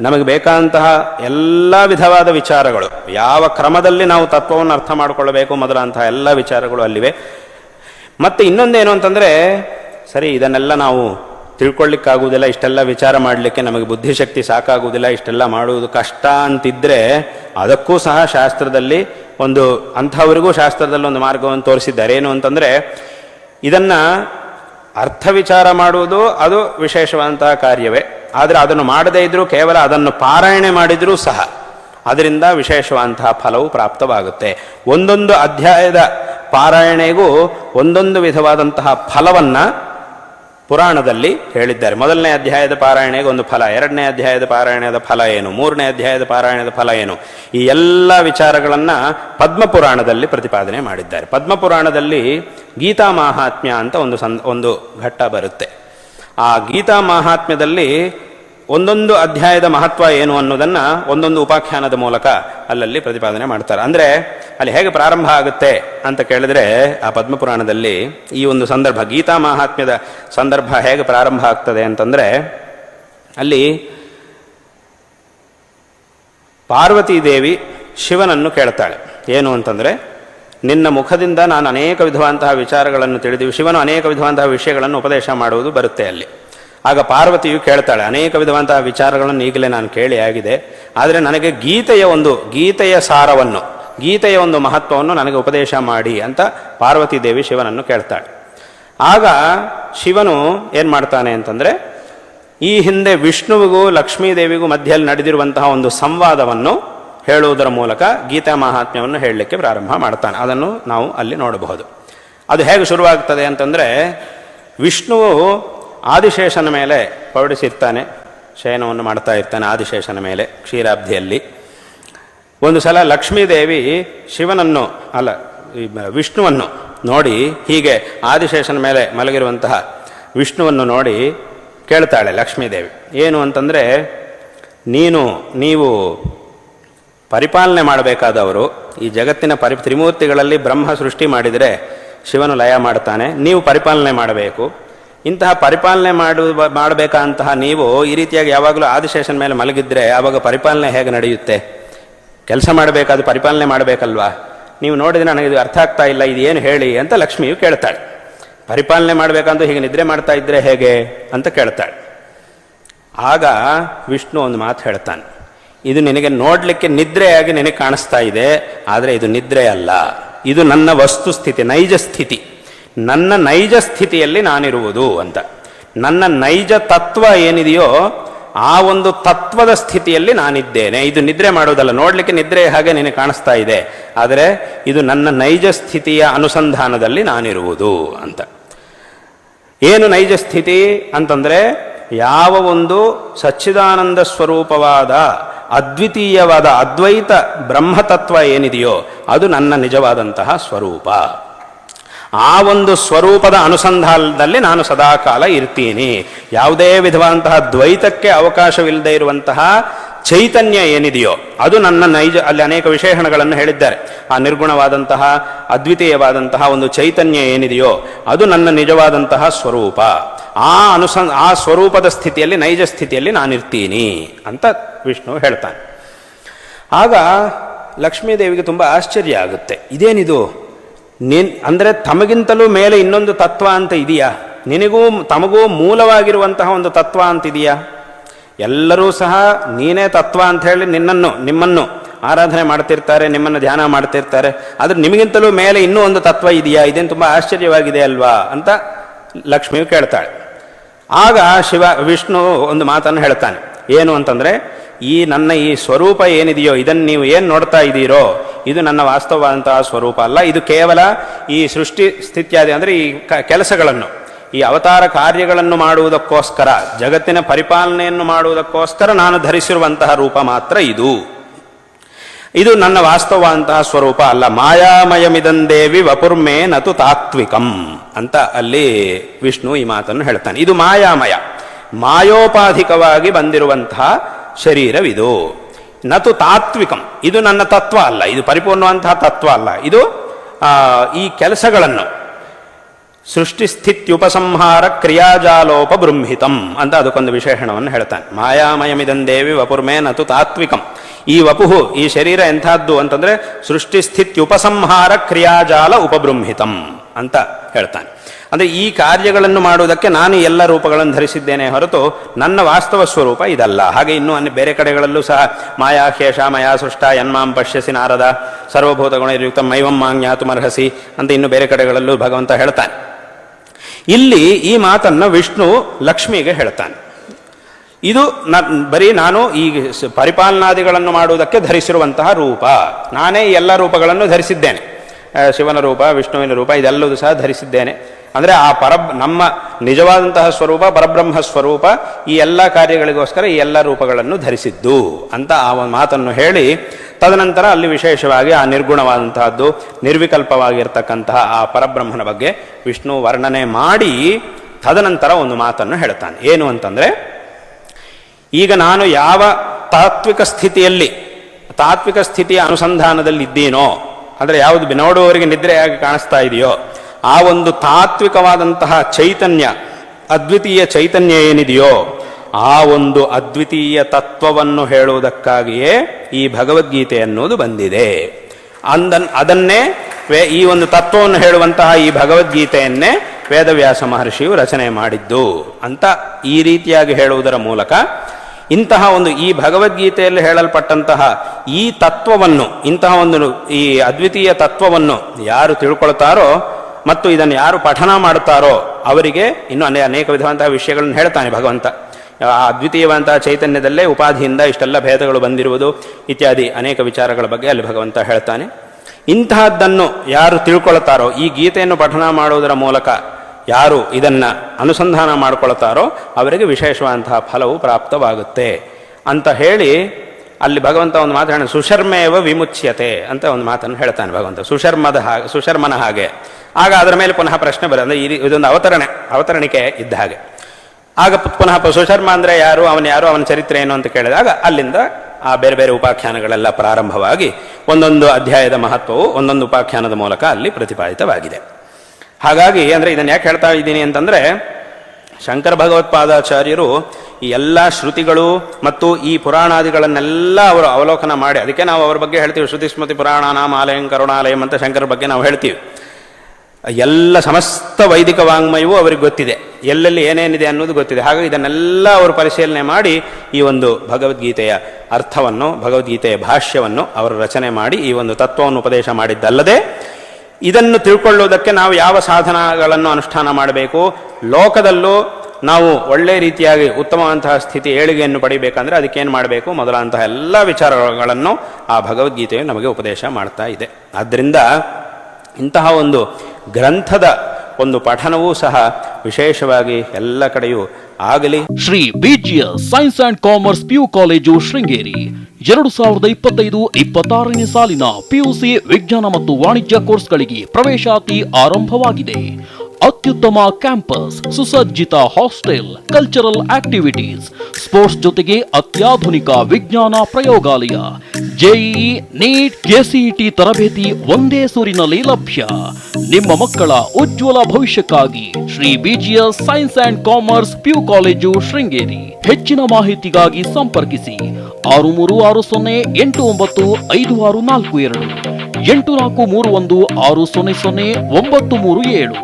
ನಮಗೆ ಬೇಕಾದಂತಹ ಎಲ್ಲ ವಿಧವಾದ ವಿಚಾರಗಳು, ಯಾವ ಕ್ರಮದಲ್ಲಿ ನಾವು ತತ್ವವನ್ನು ಅರ್ಥ ಮಾಡಿಕೊಳ್ಳಬೇಕು ಮೊದಲಂತಹ ಎಲ್ಲ ವಿಚಾರಗಳು ಅಲ್ಲಿವೆ. ಮತ್ತೆ ಇನ್ನೊಂದೇನು ಅಂತಂದರೆ, ಸರಿ, ಇದನ್ನೆಲ್ಲ ನಾವು ತಿಳ್ಕೊಳ್ಳಿಕ್ಕಾಗುವುದಿಲ್ಲ, ಇಷ್ಟೆಲ್ಲ ವಿಚಾರ ಮಾಡಲಿಕ್ಕೆ ನಮಗೆ ಬುದ್ಧಿಶಕ್ತಿ ಸಾಕಾಗುವುದಿಲ್ಲ, ಇಷ್ಟೆಲ್ಲ ಮಾಡುವುದು ಕಷ್ಟ ಅಂತಿದ್ದರೆ ಅದಕ್ಕೂ ಸಹ ಶಾಸ್ತ್ರದಲ್ಲಿ ಒಂದು, ಅಂಥವರಿಗೂ ಶಾಸ್ತ್ರದಲ್ಲಿ ಒಂದು ಮಾರ್ಗವನ್ನು ತೋರಿಸಿದ್ದಾರೆ. ಏನು ಅಂತಂದರೆ, ಇದನ್ನು ಅರ್ಥ ವಿಚಾರ ಮಾಡುವುದು ಅದು ವಿಶೇಷವಾದಂತಹ ಕಾರ್ಯವೇ. ಆದರೆ ಅದನ್ನು ಮಾಡದೇ ಇದ್ದರೂ ಕೇವಲ ಅದನ್ನು ಪಾರಾಯಣೆ ಮಾಡಿದರೂ ಸಹ ಅದರಿಂದ ವಿಶೇಷವಾದಂತಹ ಫಲವು ಪ್ರಾಪ್ತವಾಗುತ್ತೆ. ಒಂದೊಂದು ಅಧ್ಯಾಯದ ಪಾರಾಯಣೆಗೂ ಒಂದೊಂದು ವಿಧವಾದಂತಹ ಫಲವನ್ನು ಪುರಾಣದಲ್ಲಿ ಹೇಳಿದ್ದಾರೆ. ಮೊದಲನೇ ಅಧ್ಯಾಯದ ಪಾರಾಯಣೆಗೆ ಒಂದು ಫಲ, ಎರಡನೇ ಅಧ್ಯಾಯದ ಪಾರಾಯಣದ ಫಲ ಏನು, ಮೂರನೇ ಅಧ್ಯಾಯದ ಪಾರಾಯಣದ ಫಲ ಏನು? ಈ ಎಲ್ಲ ವಿಚಾರಗಳನ್ನು ಪದ್ಮ ಪುರಾಣದಲ್ಲಿ ಪ್ರತಿಪಾದನೆ ಮಾಡಿದ್ದಾರೆ. ಪದ್ಮ ಪುರಾಣದಲ್ಲಿ ಗೀತಾ ಮಾಹಾತ್ಮ್ಯ ಅಂತ ಒಂದು ಸಂದ, ಒಂದು ಘಟ್ಟ ಬರುತ್ತೆ. ಆ ಗೀತಾ ಮಹಾತ್ಮ್ಯದಲ್ಲಿ ಒಂದೊಂದು ಅಧ್ಯಾಯದ ಮಹತ್ವ ಏನು ಅನ್ನೋದನ್ನು ಒಂದೊಂದು ಉಪಾಖ್ಯಾನದ ಮೂಲಕ ಅಲ್ಲಲ್ಲಿ ಪ್ರತಿಪಾದನೆ ಮಾಡ್ತಾರೆ. ಅಂದರೆ ಅಲ್ಲಿ ಹೇಗೆ ಪ್ರಾರಂಭ ಆಗುತ್ತೆ ಅಂತ ಕೇಳಿದ್ರೆ ಆ ಪದ್ಮಪುರಾಣದಲ್ಲಿ ಈ ಒಂದು ಸಂದರ್ಭ, ಗೀತಾ ಮಹಾತ್ಮ್ಯದ ಸಂದರ್ಭ ಹೇಗೆ ಪ್ರಾರಂಭ ಆಗ್ತದೆ ಅಂತಂದರೆ ಅಲ್ಲಿ ಪಾರ್ವತೀ ದೇವಿ ಶಿವನನ್ನು ಕೇಳ್ತಾಳೆ. ಏನು ಅಂತಂದ್ರೆ ನಿನ್ನ ಮುಖದಿಂದ ನಾನು ಅನೇಕ ವಿಧವಾದಂತಹ ವಿಚಾರಗಳನ್ನು ತಿಳಿದೀವಿ. ಶಿವನು ಅನೇಕ ವಿಧವಾದಂತಹ ವಿಷಯಗಳನ್ನು ಉಪದೇಶ ಮಾಡುವುದು ಬರುತ್ತೆ ಅಲ್ಲಿ. ಆಗ ಪಾರ್ವತಿಯು ಕೇಳ್ತಾಳೆ, ಅನೇಕ ವಿಧವಾದಂತಹ ವಿಚಾರಗಳನ್ನು ಈಗಲೇ ನಾನು ಕೇಳಿ ಆಗಿದೆ. ಆದರೆ ನನಗೆ ಗೀತೆಯ ಒಂದು, ಗೀತೆಯ ಸಾರವನ್ನು, ಗೀತೆಯ ಒಂದು ಮಹತ್ವವನ್ನು ನನಗೆ ಉಪದೇಶ ಮಾಡಿ ಅಂತ ಪಾರ್ವತಿ ದೇವಿ ಶಿವನನ್ನು ಕೇಳ್ತಾಳೆ. ಆಗ ಶಿವನು ಏನು ಮಾಡ್ತಾನೆ ಅಂತಂದ್ರೆ, ಈ ಹಿಂದೆ ವಿಷ್ಣುವಿಗೂ ಲಕ್ಷ್ಮೀದೇವಿಗೂ ಮಧ್ಯದಲ್ಲಿ ನಡೆದಿರುವಂತಹ ಒಂದು ಸಂವಾದವನ್ನು ಹೇಳುವುದರ ಮೂಲಕ ಗೀತಾ ಮಹಾತ್ಮ್ಯವನ್ನು ಹೇಳಲಿಕ್ಕೆ ಪ್ರಾರಂಭ ಮಾಡ್ತಾನೆ. ಅದನ್ನು ನಾವು ಅಲ್ಲಿ ನೋಡಬಹುದು. ಅದು ಹೇಗೆ ಶುರುವಾಗ್ತದೆ ಅಂತಂದರೆ, ವಿಷ್ಣುವು ಆದಿಶೇಷನ ಮೇಲೆ ಪೌಡಿಸಿರ್ತಾನೆ ಶಯನವನ್ನು ಮಾಡ್ತಾ ಇರ್ತಾನೆ ಆದಿಶೇಷನ ಮೇಲೆ, ಕ್ಷೀರಾಬ್ಧಿಯಲ್ಲಿ. ಒಂದು ಸಲ ಲಕ್ಷ್ಮೀದೇವಿ ಶಿವನನ್ನು, ಅಲ್ಲ ವಿಷ್ಣುವನ್ನು ನೋಡಿ, ಹೀಗೆ ಆದಿಶೇಷನ ಮೇಲೆ ಮಲಗಿರುವಂತಹ ವಿಷ್ಣುವನ್ನು ನೋಡಿ ಕೇಳ್ತಾಳೆ ಲಕ್ಷ್ಮೀದೇವಿ. ಏನು ಅಂತಂದರೆ, ನೀನು, ನೀವು ಪರಿಪಾಲನೆ ಮಾಡಬೇಕಾದವರು ಈ ಜಗತ್ತಿನ ಪರಿ ತ್ರಿಮೂರ್ತಿಗಳಲ್ಲಿ ಬ್ರಹ್ಮ ಸೃಷ್ಟಿ ಮಾಡಿದರೆ ಶಿವನು ಲಯ ಮಾಡ್ತಾನೆ. ನೀವು ಪರಿಪಾಲನೆ ಮಾಡಬೇಕು. ಇಂತಹ ಪರಿಪಾಲನೆ ಮಾಡುವ ಮಾಡಬೇಕಂತಹ ನೀವು ಈ ರೀತಿಯಾಗಿ ಯಾವಾಗಲೂ ಆದಿಶೇಷನ ಮೇಲೆ ಮಲಗಿದ್ರೆ ಆವಾಗ ಪರಿಪಾಲನೆ ಹೇಗೆ ನಡೆಯುತ್ತೆ? ಕೆಲಸ ಮಾಡಬೇಕಾದ ಪರಿಪಾಲನೆ ಮಾಡಬೇಕಲ್ವಾ? ನೀವು ನೋಡಿದ್ರೆ ನನಗೆ ಇದು ಅರ್ಥ ಆಗ್ತಾ ಇಲ್ಲ, ಇದು ಏನು ಹೇಳಿ ಅಂತ ಲಕ್ಷ್ಮಿಯು ಕೇಳ್ತಾಳೆ. ಪರಿಪಾಲನೆ ಮಾಡಬೇಕಂತ ಹೀಗೆ ನಿದ್ರೆ ಮಾಡ್ತಾ ಇದ್ರೆ ಹೇಗೆ ಅಂತ ಕೇಳ್ತಾಳೆ. ಆಗ ವಿಷ್ಣು ಒಂದು ಮಾತು ಹೇಳ್ತಾನೆ. ಇದು ನಿನಗೆ ನೋಡಲಿಕ್ಕೆ ನಿದ್ರೆಯಾಗಿ ನಿನಗೆ ಕಾಣಿಸ್ತಾ ಇದೆ, ಆದರೆ ಇದು ನಿದ್ರೆ ಅಲ್ಲ. ಇದು ನನ್ನ ವಸ್ತು ಸ್ಥಿತಿ, ನೈಜ ಸ್ಥಿತಿ. ನನ್ನ ನೈಜ ಸ್ಥಿತಿಯಲ್ಲಿ ನಾನಿರುವುದು ಅಂತ. ನನ್ನ ನೈಜ ತತ್ವ ಏನಿದೆಯೋ, ಆ ಒಂದು ತತ್ವದ ಸ್ಥಿತಿಯಲ್ಲಿ ನಾನಿದ್ದೇನೆ. ಇದು ನಿದ್ರೆ ಮಾಡೋದಲ್ಲ ನೋಡಲಿಕ್ಕೆ ನಿದ್ರೆ ಹಾಗೆ ನಿನಗೆ ಕಾಣಿಸ್ತಾ ಇದೆ, ಆದರೆ ಇದು ನನ್ನ ನೈಜ ಸ್ಥಿತಿಯ ಅನುಸಂಧಾನದಲ್ಲಿ ನಾನಿರುವುದು ಅಂತ. ಏನು ನೈಜ ಸ್ಥಿತಿ ಅಂತಂದ್ರೆ ಯಾವ ಒಂದು ಸಚ್ಚಿದಾನಂದ ಸ್ವರೂಪವಾದ ಅದ್ವಿತೀಯವಾದ ಅದ್ವೈತ ಬ್ರಹ್ಮತತ್ವ ಏನಿದೆಯೋ ಅದು ನನ್ನ ನಿಜವಾದಂತಹ ಸ್ವರೂಪ. ಆ ಒಂದು ಸ್ವರೂಪದ ಅನುಸಂಧಾನದಲ್ಲಿ ನಾನು ಸದಾಕಾಲ ಇರ್ತೀನಿ. ಯಾವುದೇ ವಿಧವಾದಂತಹ ದ್ವೈತಕ್ಕೆ ಅವಕಾಶವಿಲ್ಲದೆ ಇರುವಂತಹ ಚೈತನ್ಯ ಏನಿದೆಯೋ ಅದು ನನ್ನ ನೈಜ, ಅಲ್ಲಿ ಅನೇಕ ವಿಶೇಷಣಗಳನ್ನು ಹೇಳಿದ್ದಾರೆ. ಆ ನಿರ್ಗುಣವಾದಂತಹ, ಅದ್ವಿತೀಯವಾದಂತಹ ಒಂದು ಚೈತನ್ಯ ಏನಿದೆಯೋ ಅದು ನನ್ನ ನಿಜವಾದಂತಹ ಸ್ವರೂಪ. ಆ ಅನುಸಂ, ಆ ಸ್ವರೂಪದ ಸ್ಥಿತಿಯಲ್ಲಿ, ನೈಜ ಸ್ಥಿತಿಯಲ್ಲಿ ನಾನಿರ್ತೀನಿ ಅಂತ ವಿಷ್ಣು ಹೇಳ್ತಾನೆ. ಆಗ ಲಕ್ಷ್ಮೀದೇವಿಗೆ ತುಂಬ ಆಶ್ಚರ್ಯ ಆಗುತ್ತೆ. ಇದೇನಿದು? ನಿನ್, ಅಂದರೆ ತಮಗಿಂತಲೂ ಮೇಲೆ ಇನ್ನೊಂದು ತತ್ವ ಅಂತ ಇದೆಯಾ? ನಿನಗೂ, ತಮಗೂ ಮೂಲವಾಗಿರುವಂತಹ ಒಂದು ತತ್ವ ಅಂತಿದೆಯಾ ಎಲ್ಲರೂ ಸಹ ನೀನೇ ತತ್ವ ಅಂತ ಹೇಳಿ ನಿನ್ನನ್ನು, ನಿಮ್ಮನ್ನು ಆರಾಧನೆ ಮಾಡ್ತಿರ್ತಾರೆ, ನಿಮ್ಮನ್ನು ಧ್ಯಾನ ಮಾಡ್ತಿರ್ತಾರೆ. ಆದರೆ ನಿಮಗಿಂತಲೂ ಮೇಲೆ ಇನ್ನೂ ಒಂದು ತತ್ವ ಇದೆಯಾ? ಇದೇನು ತುಂಬ ಆಶ್ಚರ್ಯವಾಗಿದೆ ಅಲ್ವಾ? ಅಂತ ಲಕ್ಷ್ಮಿಯು ಕೇಳ್ತಾಳೆ. ಆಗ ಶಿವ ವಿಷ್ಣು ಒಂದು ಮಾತನ್ನು ಹೇಳ್ತಾನೆ ಏನು ಅಂತಂದರೆ, ಈ ನನ್ನ ಈ ಸ್ವರೂಪ ಏನಿದೆಯೋ, ಇದನ್ನು ನೀವು ಏನು ನೋಡ್ತಾ ಇದ್ದೀರೋ, ಇದು ನನ್ನ ವಾಸ್ತವವಾದಂತಹ ಸ್ವರೂಪ ಅಲ್ಲ. ಇದು ಕೇವಲ ಈ ಸೃಷ್ಟಿ ಸ್ಥಿತ್ಯಾದಿ, ಅಂದರೆ ಈ ಕೆಲಸಗಳನ್ನು, ಈ ಅವತಾರ ಕಾರ್ಯಗಳನ್ನು ಮಾಡುವುದಕ್ಕೋಸ್ಕರ, ಜಗತ್ತಿನ ಪರಿಪಾಲನೆಯನ್ನು ಮಾಡುವುದಕ್ಕೋಸ್ಕರ ನಾನು ಧರಿಸಿರುವಂತಹ ರೂಪ ಮಾತ್ರ ಇದು. ಇದು ನನ್ನ ವಾಸ್ತವ ಅಂತಹ ಸ್ವರೂಪ ಅಲ್ಲ. ಮಾಯಾಮಯಮಿದಂದೇವಿ ವಪುರ್ಮೇ ನತು ತಾತ್ವಿಕಂ ಅಂತ ಅಲ್ಲಿ ವಿಷ್ಣು ಈ ಮಾತನ್ನು ಹೇಳ್ತಾನೆ. ಇದು ಮಾಯಾಮಯ. ಮಾಯೋಪಾಧಿಕವಾಗಿ ಬಂದಿರುವಂತಹ ಶರೀರವಿದು. ನತು ತಾತ್ವಿಕಂ. ಇದು ನನ್ನ ತತ್ವ ಅಲ್ಲ. ಇದು ಪರಿಪೂರ್ಣವಂತಹ ತತ್ವ ಅಲ್ಲ. ಇದು ಈ ಕೆಲಸಗಳನ್ನು. ಸೃಷ್ಟಿ ಸ್ಥಿತಿತ್ಯುಪಸಂಹಾರ ಕ್ರಿಯಾಜಾಲೋಪ ಬೃಂಹಿತಂ ಅಂತ ಅದಕ್ಕೊಂದು ವಿಶೇಷಣವನ್ನು ಹೇಳ್ತಾನೆ. ಮಾಯಾಮಯಮಿದಂದೇವಿ ವಪುರ್ಮೇ ನತು ತಾತ್ವಿಕಂ. ಈ ವಪುಹು, ಈ ಶರೀರ ಎಂಥದ್ದು ಅಂತಂದ್ರೆ ಸೃಷ್ಟಿಸ್ಥಿತ್ಯುಪಸಂಹಾರ ಕ್ರಿಯಾಜಾಲ ಉಪಬೃಂಹಿತಂ ಅಂತ ಹೇಳ್ತಾನೆ. ಅಂದ್ರೆ ಈ ಕಾರ್ಯಗಳನ್ನು ಮಾಡುವುದಕ್ಕೆ ನಾನು ಎಲ್ಲ ರೂಪಗಳನ್ನು ಧರಿಸಿದ್ದೇನೆ ಹೊರತು ನನ್ನ ವಾಸ್ತವ ಸ್ವರೂಪ ಇದಲ್ಲ. ಹಾಗೆ ಇನ್ನೂ ಅನ್ನ ಬೇರೆ ಕಡೆಗಳಲ್ಲೂ ಸಹ ಮಾಯಾ ಶೇಷ ಮಯಾ, ಸೃಷ್ಟ, ಯನ್ಮಾಂ, ಪಶ್ಯಸಿ, ನಾರದ ಸರ್ವಭೂತ ಗುಣಯುಕ್ತ ಮೈವಂ ಮಾಂಗ್ಯಾತುಮರ್ಹಸಿ ಅಂತ ಇನ್ನು ಬೇರೆ ಕಡೆಗಳಲ್ಲೂ ಭಗವಂತ ಹೇಳ್ತಾನೆ. ಇಲ್ಲಿ ಈ ಮಾತನ್ನು ವಿಷ್ಣು ಲಕ್ಷ್ಮಿಗೆ ಹೇಳ್ತಾನೆ. ಇದು ನ, ಬರೀ ನಾನು ಈ ಪರಿಪಾಲನಾದಿಗಳನ್ನು ಮಾಡುವುದಕ್ಕೆ ಧರಿಸಿರುವಂತಹ ರೂಪ. ನಾನೇ ಎಲ್ಲ ರೂಪಗಳನ್ನು ಧರಿಸಿದ್ದೇನೆ. ಶಿವನ ರೂಪ, ವಿಷ್ಣುವಿನ ರೂಪ ಇದೆಲ್ಲವೂ ಸಹ ಧರಿಸಿದ್ದೇನೆ. ಅಂದರೆ ಆ ಪರ, ನಮ್ಮ ನಿಜವಾದಂತಹ ಸ್ವರೂಪ, ಪರಬ್ರಹ್ಮ ಸ್ವರೂಪ, ಈ ಎಲ್ಲ ಕಾರ್ಯಗಳಿಗೋಸ್ಕರ ಈ ಎಲ್ಲ ರೂಪಗಳನ್ನು ಧರಿಸಿದ್ದು ಅಂತ ಆ ಒಂದು ಮಾತನ್ನು ಹೇಳಿ, ತದನಂತರ ಅಲ್ಲಿ ವಿಶೇಷವಾಗಿ ಆ ನಿರ್ಗುಣವಾದಂತಹದ್ದು, ನಿರ್ವಿಕಲ್ಪವಾಗಿರ್ತಕ್ಕಂತಹ ಆ ಪರಬ್ರಹ್ಮನ ಬಗ್ಗೆ ವಿಷ್ಣು ವರ್ಣನೆ ಮಾಡಿ, ತದನಂತರ ಒಂದು ಮಾತನ್ನು ಹೇಳ್ತಾನೆ ಏನು ಅಂತಂದರೆ ಈಗ ನಾನು ಯಾವ ತಾತ್ವಿಕ ಸ್ಥಿತಿಯಲ್ಲಿ, ತಾತ್ವಿಕ ಸ್ಥಿತಿಯ ಅನುಸಂಧಾನದಲ್ಲಿ ಇದ್ದೀನೋ ಅಂದರೆ ಯಾವುದು ನೋಡುವವರಿಗೆ ನಿದ್ರೆಯಾಗಿ ಕಾಣಿಸ್ತಾ ಇದೆಯೋ, ಆ ಒಂದು ತಾತ್ವಿಕವಾದಂತಹ ಚೈತನ್ಯ, ಅದ್ವಿತೀಯ ಚೈತನ್ಯ ಏನಿದೆಯೋ, ಆ ಒಂದು ಅದ್ವಿತೀಯ ತತ್ವವನ್ನು ಹೇಳುವುದಕ್ಕಾಗಿಯೇ ಈ ಭಗವದ್ಗೀತೆ ಅನ್ನೋದು ಬಂದಿದೆ. ಅಂದನ್, ಅದನ್ನೇ ವೇ, ಈ ಒಂದು ತತ್ವವನ್ನು ಹೇಳುವಂತಹ ಈ ಭಗವದ್ಗೀತೆಯನ್ನೇ ವೇದವ್ಯಾಸ ಮಹರ್ಷಿಯು ರಚನೆ ಮಾಡಿದ್ದು ಅಂತ ಈ ರೀತಿಯಾಗಿ ಹೇಳುವುದರ ಮೂಲಕ ಇಂತಹ ಒಂದು ಈ ಭಗವದ್ಗೀತೆಯಲ್ಲಿ ಹೇಳಲ್ಪಟ್ಟಂತಹ ಈ ತತ್ವವನ್ನು, ಇಂತಹ ಒಂದು ಈ ಅದ್ವಿತೀಯ ತತ್ವವನ್ನು ಯಾರು ತಿಳ್ಕೊಳ್ತಾರೋ ಮತ್ತು ಇದನ್ನು ಯಾರು ಪಠನ ಮಾಡುತ್ತಾರೋ ಅವರಿಗೆ ಇನ್ನು ಅನೇ ಅನೇಕ ವಿಧವಂತಹ ವಿಷಯಗಳನ್ನು ಹೇಳ್ತಾನೆ ಭಗವಂತ. ಆ ಅದ್ವಿತೀಯವಂತಹ ಚೈತನ್ಯದಲ್ಲೇ ಉಪಾಧಿಯಿಂದ ಇಷ್ಟೆಲ್ಲ ಭೇದಗಳು ಬಂದಿರುವುದು ಇತ್ಯಾದಿ ಅನೇಕ ವಿಚಾರಗಳ ಬಗ್ಗೆ ಅಲ್ಲಿ ಭಗವಂತ ಹೇಳ್ತಾನೆ. ಇಂತಹದ್ದನ್ನು ಯಾರು ತಿಳ್ಕೊಳ್ತಾರೋ ಈ ಗೀತೆಯನ್ನು ಪಠನ ಮಾಡುವುದರ ಮೂಲಕ ಯಾರು ಇದನ್ನು ಅನುಸಂಧಾನ ಮಾಡಿಕೊಳ್ತಾರೋ ಅವರಿಗೆ ವಿಶೇಷವಾದಂತಹ ಫಲವು ಪ್ರಾಪ್ತವಾಗುತ್ತೆ ಅಂತ ಹೇಳಿ ಅಲ್ಲಿ ಭಗವಂತ ಒಂದು ಮಾತು ಸುಶರ್ಮೇವ ವಿಮುಚ್ಯತೆ ಅಂತ ಒಂದು ಮಾತನ್ನು ಹೇಳ್ತಾನೆ ಭಗವಂತ. ಸುಶರ್ಮದ ಹಾಗೆ, ಸುಶರ್ಮನ ಹಾಗೆ. ಆಗ ಅದರ ಮೇಲೆ ಪುನಃ ಪ್ರಶ್ನೆ ಬರುತ್ತೆ. ಈ ಇದೊಂದು ಅವತರಣೆ, ಅವತರಣಿಕೆ ಇದ್ದ ಹಾಗೆ. ಆಗ ಪುನಃ ಸುಶರ್ಮ ಅಂದರೆ ಯಾರು, ಅವನು ಯಾರು, ಅವನ ಚರಿತ್ರೆ ಏನು ಅಂತ ಕೇಳಿದಾಗ ಅಲ್ಲಿಂದ ಆ ಬೇರೆ ಬೇರೆ ಉಪಾಖ್ಯಾನಗಳೆಲ್ಲ ಪ್ರಾರಂಭವಾಗಿ ಒಂದೊಂದು ಅಧ್ಯಾಯದ ಮಹತ್ವವು ಒಂದೊಂದು ಉಪಾಖ್ಯಾನದ ಮೂಲಕ ಅಲ್ಲಿ ಪ್ರತಿಪಾದಿತವಾಗಿದೆ. ಹಾಗಾಗಿ ಅಂದ್ರೆ ಇದನ್ನು ಯಾಕೆ ಹೇಳ್ತಾ ಇದ್ದೀನಿ ಅಂತಂದ್ರೆ ಶಂಕರ ಭಗವತ್ಪಾದಾಚಾರ್ಯರು ಈ ಎಲ್ಲ ಶ್ರುತಿಗಳು ಮತ್ತು ಈ ಪುರಾಣಾದಿಗಳನ್ನೆಲ್ಲ ಅವರು ಅವಲೋಕನ ಮಾಡಿ, ಅದಕ್ಕೆ ನಾವು ಅವ್ರ ಬಗ್ಗೆ ಹೇಳ್ತೀವಿ, ಶ್ರುತಿ ಸ್ಮೃತಿ ಪುರಾಣ ನಾಮಾಲಯಂ ಕರುಣಾಲಯಂ ಅಂತ ಶಂಕರ ಬಗ್ಗೆ ನಾವು ಹೇಳ್ತೀವಿ. ಎಲ್ಲ ಸಮಸ್ತ ವೈದಿಕ ವಾಂಗ್ಮಯವೂ ಅವರಿಗೆ ಗೊತ್ತಿದೆ, ಎಲ್ಲೆಲ್ಲಿ ಏನೇನಿದೆ ಅನ್ನೋದು ಗೊತ್ತಿದೆ. ಹಾಗಾಗಿ ಇದನ್ನೆಲ್ಲ ಅವರು ಪರಿಶೀಲನೆ ಮಾಡಿ ಈ ಒಂದು ಭಗವದ್ಗೀತೆಯ ಅರ್ಥವನ್ನು, ಭಗವದ್ಗೀತೆಯ ಭಾಷ್ಯವನ್ನು, ಅವರು ರಚನೆ ಮಾಡಿ ಈ ಒಂದು ತತ್ವವನ್ನು ಉಪದೇಶ ಮಾಡಿದ್ದಲ್ಲದೆ ಇದನ್ನು ತಿಳ್ಕೊಳ್ಳುವುದಕ್ಕೆ ನಾವು ಯಾವ ಸಾಧನಗಳನ್ನು ಅನುಷ್ಠಾನ ಮಾಡಬೇಕು? ಲೋಕದಲ್ಲೂ ನಾವು ಒಳ್ಳೆ ರೀತಿಯಾಗಿ ಉತ್ತಮವಂತಹ ಸ್ಥಿತಿ ಏಳಿಗೆಯನ್ನು ಪಡಿಬೇಕಂದ್ರೆ ಅದಕ್ಕೇನು ಮಾಡಬೇಕು? ಮೊದಲಾದಂತಹ ಎಲ್ಲ ವಿಚಾರಗಳನ್ನು ಆ ಭಗವದ್ಗೀತೆಯು ನಮಗೆ ಉಪದೇಶ ಮಾಡ್ತಾ ಇದೆ. ಆದ್ದರಿಂದ ಇಂತಹ ಒಂದು ಗ್ರಂಥದ ಒಂದು ಪಠನವೂ ಸಹ ವಿಶೇಷವಾಗಿ ಎಲ್ಲ ಕಡೆಯೂ ಆಗಲಿ. Shri BGS science and commerce PU college Sringeri. ಎರಡು ಸಾವಿರದ ಇಪ್ಪತ್ತೈದು ಇಪ್ಪತ್ತಾರನೇ ಸಾಲಿನ ಪಿಯುಸಿ ವಿಜ್ಞಾನ ಮತ್ತು ವಾಣಿಜ್ಯ ಕೋರ್ಸ್ಗಳಿಗೆ ಪ್ರವೇಶಾತಿ ಆರಂಭವಾಗಿದೆ. ಅತ್ಯುತ್ತಮ ಕ್ಯಾಂಪಸ್, ಸುಸಜ್ಜಿತ ಹಾಸ್ಟೆಲ್ ಕಲ್ಚರಲ್ ಆಕ್ಟಿವಿಟೀಸ್ ಸ್ಪೋರ್ಟ್ಸ್ ಜೊತೆಗೆ ಅತ್ಯಾಧುನಿಕ ವಿಜ್ಞಾನ ಪ್ರಯೋಗಾಲಯ. ಜೆಇಇ ನೀಟ್ ಕೆಸಿಇಟಿ ತರಬೇತಿ ಒಂದೇ ಸೂರಿನಲ್ಲಿ ಲಭ್ಯ. ನಿಮ್ಮ ಮಕ್ಕಳ ಉಜ್ವಲ ಭವಿಷ್ಯಕ್ಕಾಗಿ Shri BGS science and commerce PU college Sringeri. ಹೆಚ್ಚಿನ ಮಾಹಿತಿಗಾಗಿ ಸಂಪರ್ಕಿಸಿ ಆರು ಮೂರು ಆರು ಸೊನ್ನೆ ಎಂಟು ಒಂಬತ್ತು ಐದು ಆರು ನಾಲ್ಕು ಎರಡು ಎಂಟು ನಾಲ್ಕು ಮೂರು ಒಂದು ಆರು ಸೊನ್ನೆ ಸೊನ್ನೆ ಒಂಬತ್ತು ಮೂರು ಏಳು